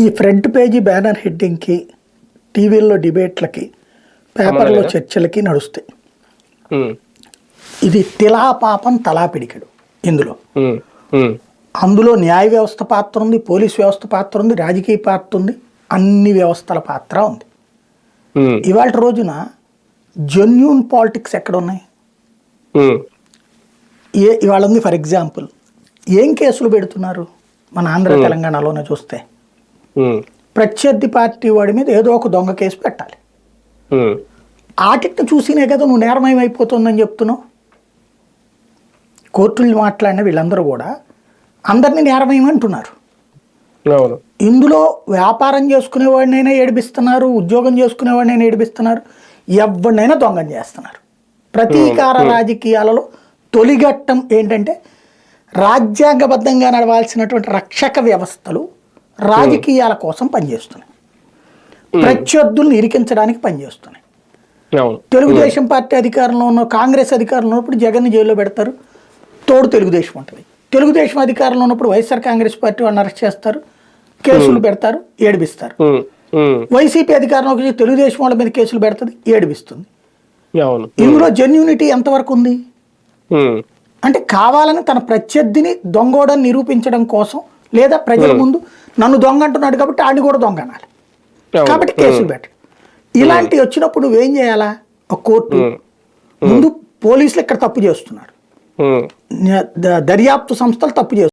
ఈ front page banner హెడ్డింగ్కి టీవీల్లో డిబేట్లకి పేపర్లో చర్చలకి నడుస్తాయి. ఇది తిలా పాపం తలా పిడికెడు ఇందులో. అందులో న్యాయ వ్యవస్థ పాత్ర ఉంది పోలీస్ వ్యవస్థ పాత్ర ఉంది రాజకీయ పాత్ర ఉంది అన్ని వ్యవస్థల పాత్ర ఉంది. ఇవాళ రోజున జెన్యున్ పాలిటిక్స్ ఎక్కడ ఉన్నాయి ఏ ఇవాళ ఉంది ఫర్ ఎగ్జాంపుల్. ఏం కేసులు పెడుతున్నారు మన ఆంధ్ర తెలంగాణలోనే చూస్తే? ప్రత్యర్థి పార్టీ వాడి మీద ఏదో ఒక దొంగ కేసు పెట్టాలి. ఆటిని చూసినే కదా నువ్వు నేరమయం అయిపోతుందని చెప్తున్నావు. కోర్టులు మాట్లాడిన వీళ్ళందరూ కూడా అందరినీ నేరమయం అంటున్నారు. ఇందులో వ్యాపారం చేసుకునేవాడినైనా ఏడిపిస్తున్నారు ఉద్యోగం చేసుకునేవాడినైనా ఏడిపిస్తున్నారు ఎవరినైనా దొంగం చేస్తున్నారు. ప్రతీకార రాజకీయాలలో తొలిఘట్టం ఏంటంటే రాజ్యాంగబద్ధంగా నడవాల్సినటువంటి రక్షక వ్యవస్థలు రాజకీయాల కోసం పనిచేస్తున్నాయి. ప్రత్యర్థుల్ని ఇరికించడానికి పనిచేస్తున్నాయి. తెలుగుదేశం పార్టీ అధికారంలో ఉన్న కాంగ్రెస్ అధికారంలో ఉన్నప్పుడు జగన్ని జైల్లో పెడతారు. తోడు తెలుగుదేశం ఉంటుంది. తెలుగుదేశం అధికారంలో ఉన్నప్పుడు వైఎస్ఆర్ కాంగ్రెస్ పార్టీ వాళ్ళని అరెస్ట్ చేస్తారు. కేసులు పెడతారు ఏడిపిస్తారు. వైసీపీ అధికారంలోకి వచ్చి తెలుగుదేశం వాళ్ళ మీద కేసులు పెడుతుంది ఏడిపిస్తుంది. ఇందులో జెన్యూనిటీ ఎంతవరకు ఉంది? అంటే కావాలని తన ప్రత్యర్థిని దొంగోడని నిరూపించడం కోసం లేదా ప్రజల ముందు నన్ను దొంగ అంటున్నాడు కాబట్టి ఆడిని కూడా దొంగ అనాలి. కాబట్టి కేసులు పెట్టు ఇలాంటి వచ్చినప్పుడు నువ్వేం చేయాలా? ఒక కోర్టు ముందు పోలీసులు ఇక్కడ తప్పు చేస్తున్నారు. దర్యాప్తు సంస్థలు తప్పు చేస్తున్నారు